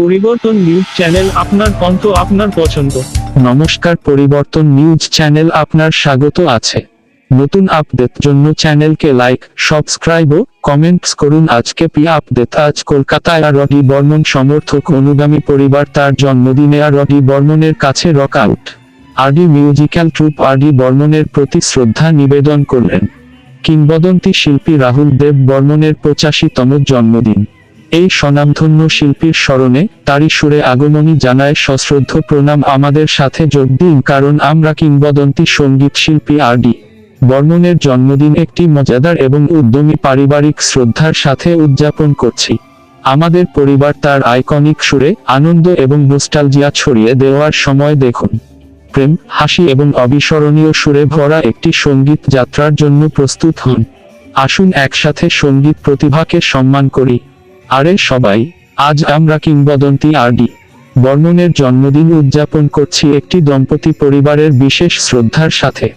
পরিবর্তন news channel আপনার কণ্ঠ আপনার পছন্দ। নমস্কার, পরিবর্তন নিউজ চ্যানেল আপনার স্বাগত আছে। নতুন আপডেট জন্য চ্যানেলকে লাইক, সাবস্ক্রাইব ও কমেন্টস করুন। আজকে পি আপডেট? আজ কলকাতায় আর রডি বর্মন সমর্থক অনুগামী পরিবার তার জন্মদিনে আর রডি বর্মনের কাছে rock out. RD musical troupe RD বর্মনের প্রতি শ্রদ্ধা নিবেদন করলেন। কিংবদন্তি শিল্পী রাহুল দেব বর্মনের পঁচাশিতম জন্মদিন। এই স্বনামধন্য শিল্পীর স্মরণে তারই সুরে আগমনী জানায় সশ্রদ্ধ প্রণাম আমাদের সাথে যোগ দিন কারণ আমরা কিংবদন্তি সংগীত শিল্পী আরডি। বর্মনের জন্মদিন একটি মজাদার এবং উদ্যমী পারিবারিক শ্রদ্ধার সাথে উদযাপন করছি। আমাদের পরিবার তার আইকনিক সুরে আনন্দ এবং নোস্টালজিয়া ছড়িয়ে দেওয়ার সময় দেখুন। প্রেম, হাসি এবং অবিস্মরণীয় সুরে ভরা একটি সংগীত যাত্রার জন্য প্রস্তুত হন। আসুন একসাথে সংগীত প্রতিভাকে সম্মান করি। আরে সবাই, আজ আমরা কিংবদন্তি আরডি। বর্মনের জন্মদিন উদযাপন করছি একটি দম্পতি পরিবারের বিশেষ শ্রদ্ধার সাথে।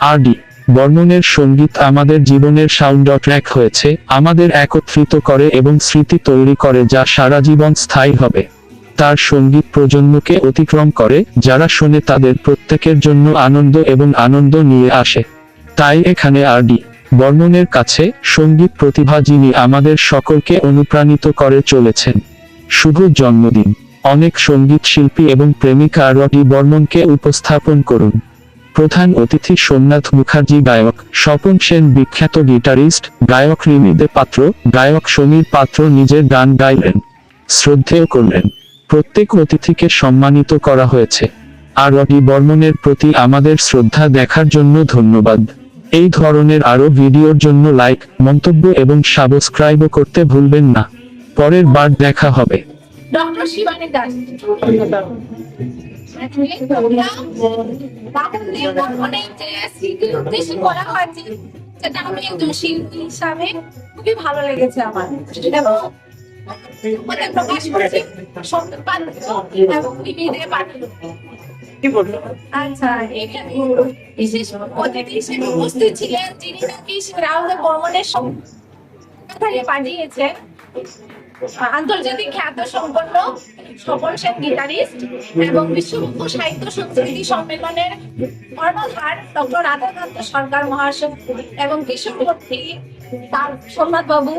আরডি, বর্মনের সংগীত আমাদের জীবনের সাউন্ড ট্র্যাক হয়েছে, আমাদের একত্রিত করে এবং স্মৃতি তৈরি করে যা সারা জীবন স্থায়ী হবে। তার সংগীত প্রজন্মকে অতিক্রম করে, যারা শোনে তাদের প্রত্যেকের জন্য আনন্দ এবং আনন্দ নিয়ে আসে। তাই এখানে আরডি বর্মনের কাছে সংগীত প্রতিভা যিনি আমাদের সকলকে অনুপ্রাণিত করে চলেছেন। শুভ জন্মদিন। অনেক সংগীত শিল্পী এবং প্রেমিকা রডি বর্মনকে উপস্থাপন করুন। প্রধান অতিথি সোমনাথ মুখার্জি, গায়ক স্বপন সেন, বিখ্যাত গিটারিস্ট গায়ক রিমিদে পাত্র, গায়ক সমীর পাত্র নিজের গান গাইলেন, শ্রদ্ধেয় করলেন। প্রত্যেক অতিথিকে সম্মানিত করা হয়েছে। আর রডি বর্মনের প্রতি আমাদের শ্রদ্ধা দেখার জন্য ধন্যবাদ। এই ধরনের আরও ভিডিওর জন্য লাইক মন্তব্য এবং সাবস্ক্রাইবও করতে ভুলবেন না। পরের বার দেখা হবে। ডক্টর শিবানী দাস। অনেক যে স্মৃতির উদ্দেশ্যে করা হয়েছে সেটা আমি একজন শিল্পী হিসাবে খুবই ভালো লেগেছে আমার এবং প্রকাশ করছি এবং পাত্র আচ্ছা আন্তর্জাতিক খ্যাত সম্পন্ন স্বপন সেন গিটারিস্ট এবং বিশ্ববঙ্গ সাহিত্য সংস্কৃতি সম্মেলনের কর্ণধার ডক্টর রাধাকান্ত সরকার মহাশয় এবং কিশোর ভর্তি তার সোমনাথ বাবু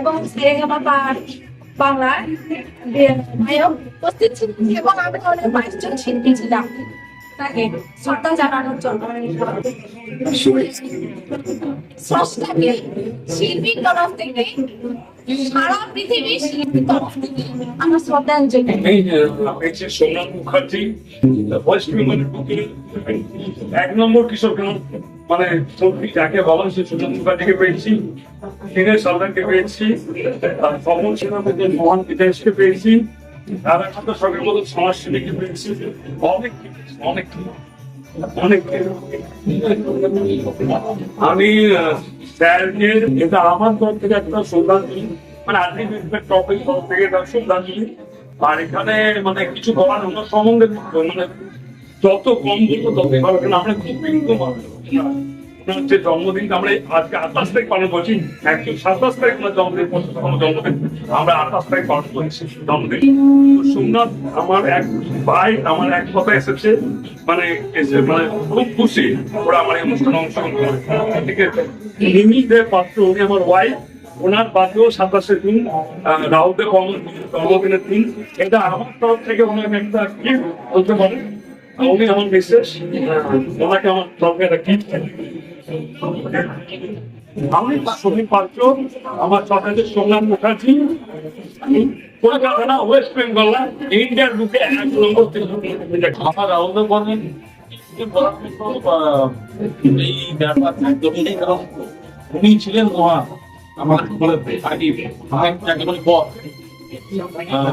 এবং সেরেগামা বাংলার নায়ক উপস্থিত ছিলেন এবং আমি অনেক বাইশ জন শিল্পী ছিলাম তাকে শ্রদ্ধা জানানোর জন্য শিল্পীর তরফ থেকে এক নম্বর গান মানে যাকে বলা সে সোমনাথ মুখার্জিকে পেয়েছি সিনের সরকারকে পেয়েছি কমল সেনাপতি মহান বিদেশকে পেয়েছি। আমি এটা আমার তরফ থেকে একটা শ্রদ্ধাঞ্জলি মানে আলটিমেট টপিক তরফ থেকে শ্রদ্ধাঞ্জলি আর এখানে মানে কিছু বলার ওনার সম্বন্ধে মানে যত কম বলব তত ভালো আমরা খুব মানুষ যে জন্মদিনটা আমরা আজকে আঠাশ তারিখ পালন করছি। একশো সাতাশ তারিখ ওনার জন্মদিন পঁচিশতম জন্মদিন আমরা আঠাশ তারিখ পালন করছি জন্মদিন। সোমনাথ আমার এক ভাই, আমার এক কথা এসেছে মানে মানে খুব খুশি। ওরা আমার এই অনুষ্ঠানে অংশগ্রহণ করে। ঠিক আছে? নিমি দেব পাত্র, উনি আমার ওয়াইফ ওনার বাদেও সাতাশে দিন রাহুল দেব জন্মদিনের দিন। এটা আমার তরফ থেকে ওনাকে একটা গিফট বলতে পারেন উনি আমার বিশেষ ওনাকে আমার তরফে একটা গিফট আমি সমীর পাত্র আমার সরকারের সোমনাথ মুখার্জি। কলকাতা না ওয়েস্ট বেঙ্গল না ইন্ডিয়ার বুকে এক নম্বর আমার রাহুল বর্মন এই ব্যাপার একদমই নেই। কারণ উনি ছিলেন মহান আমার বলে আগে যাকে বলি বর। আহ,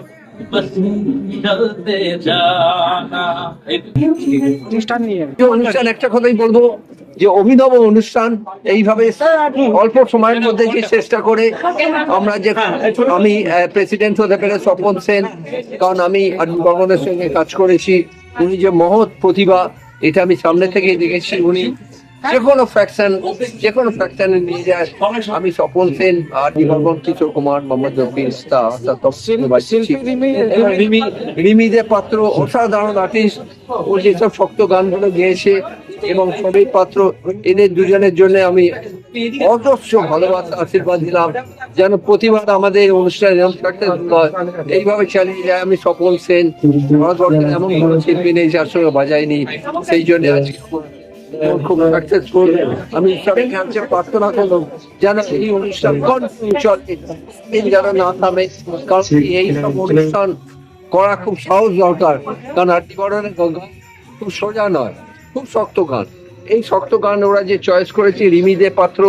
অনুষ্ঠান একটা কথাই বলব যে অভিনব অনুষ্ঠান এইভাবে অল্প সময়ের মধ্যে যে চেষ্টা করে আমরা যে আমি প্রেসিডেন্ট হতে পেরে স্বপন সেন কারণ আমি গগনের সঙ্গে কাজ করেছি উনি যে মহৎ প্রতিভা এটা আমি সামনে থেকে দেখেছি উনি যে কোনো ফ্যাকশন যে কোনো ফ্যাকশনে নিয়ে যায়। আমি স্বপন সেন আর নিগমন কিশোর কুমার মোহাম্মদ রফি ইস্তা রিমি রিমি দে পাত্র অসাধারণ আর্টিস্ট ও যেসব শক্ত গানগুলো গেয়েছে এবং সমীর পাত্র এদের দুজনের জন্য আমি অজস্র ভালোবাসা আশীর্বাদ দিলাম। যেন প্রতিবার আমাদের অনুষ্ঠানে এরকম successful হয় এইভাবে চালিয়ে যায়। আমি স্বপন সেন ভারতবর্ষের এমন কোনো শিল্পী নেই যার সঙ্গে বাজাইনি সেই জন্য আজকে খুব সাকসেসফুল আমি ঈশ্বরের কাছে প্রার্থনা করলাম যেন এই অনুষ্ঠান কন্টিনিউ যেন না থামে কারণ এই সব অনুষ্ঠান করা খুব সহজ দরকার। কারণ গান খুব সোজা নয় খুব শক্ত গান এই শক্ত গান ওরা যে চয়েস করেছে রিমি দে পাত্র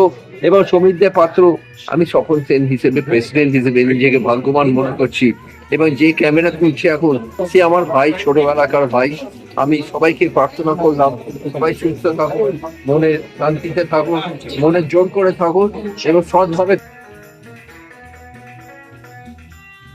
এবং সমীর দে পাত্র আমি সফল সেন হিসেবে প্রেসিডেন্ট হিসেবে নিজেকে ভাগ্যবান মনে করছি। এবং যে ক্যামেরা তুলছে এখন, সে আমার ভাই, ছোটবেলাকার ভাই। আমি সবাইকে প্রার্থনা করলাম, সবাই সুস্থ থাকুন, মনে শান্তিতে থাকুন, মনে জোর করে থাকুন এবং সৎভাবে